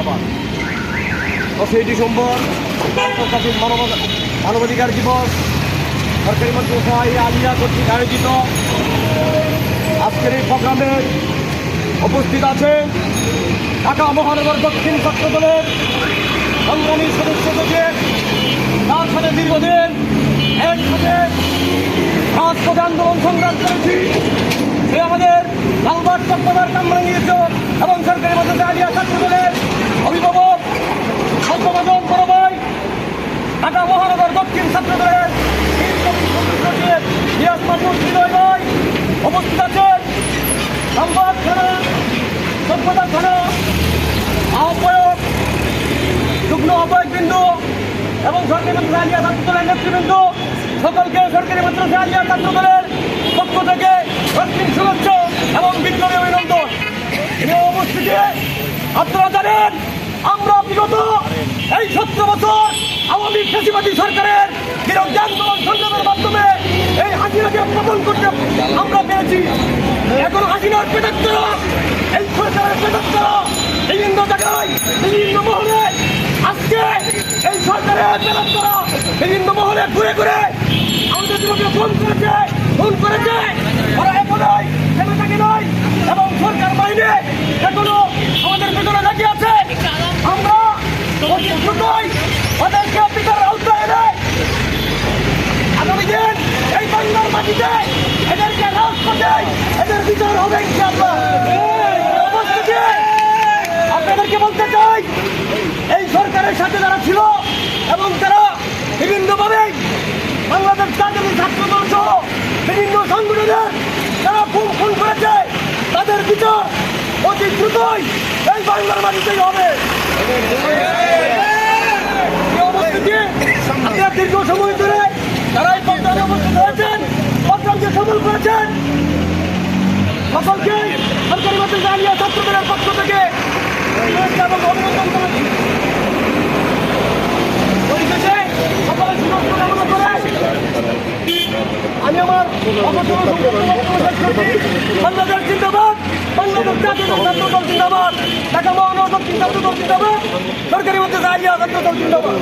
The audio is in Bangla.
আবার। দশই ডিসেম্বর মানবাধিকার দিবস। সরকারি মন্ত্রণালয় আলিয়া কর্তৃক আয়োজিত। আজকের এই প্রোগ্রামে উপস্থিত আছেন ঢাকা মহানগর দক্ষিণ ছাত্র দলের সংগ্রামী সদস্য থেকে। তার সাথে দীর্ঘদিন একসাথে রাজপথে আন্দোলন সংগ্রাম করেছি। সে আমাদের লালবাগ চট্টগ্রাম কামরা এবং সরকারি মধ্যে আলিয়া ছাত্র সভ্যতা থানা আহ্বায়ক যুগ্ম আহ্বায়ক বিন্দু এবং সরকারি দলের নেতৃবৃন্দ। সকলকে সরকারি মন্ত্রী আলিয়া ছাত্র দলের পক্ষ থেকে রক্তিম শুভেচ্ছা এবং বিপ্লবী অভিনন্দন। উপস্থিতি, আপনারা জানেন, আমরা বিগত এই সতেরো বছর আওয়ামী সরকারের বিরুদ্ধে আন্দোলন সংগ্রামের মাধ্যমে হাসিনার পেটাত্তরা এই সরকারের পেটাত্তরা বিভিন্ন জায়গায় বিভিন্ন মহলে আজকে এই সরকারের পেটাত্তরা বিভিন্ন মহলে ঘুরে ঘুরে আমাদের জীবনকে ফোন করেছে ফোন করেছে ওরা এখনই থেমে থাকে নয় এবং সরকার বাইরে এখনও আমাদের পেছনে লাগিয়ে আছে আমরা দ্রুতই ওদেরকে বিচার আওতায় এনে আগামী দিন এই বাংলার মাটিতে এদেরকে রাজপথে এদের বিচার হবে ইনশাআল্লাহ উপস্থিতি আপনাদেরকে বলতে চাই এই সরকারের সাথে যারা ছিল এবং তারা বিভিন্নভাবে বাংলাদেশ জাতীয় ছাত্র দল সহ বিভিন্ন সংগঠনের যারা খুন খুন করেছে, তাদের বিচার অতি দ্রুতই এই বাংলার মাটিতেই হবে। অবস্থিতি দীর্ঘ সময় ধরে যারা এই উপস্থিত হয়েছেন প্রোগ্রামকে সফল করেছেন, সকলকে সরকারি মন্ত্রী জানিয়ে ছাত্রদের পক্ষ থেকে বাংলাদেশ জিন্দাবাদ, বাংলাদেশ জাতীয় ছাত্র দল জিন্দাবাদ। ঢাকা মহানগর ছাত্র দল জিন্দাবাদ। সরকারি মধ্যে জানিয়ে ছাত্র দল জিন্দাবাদ।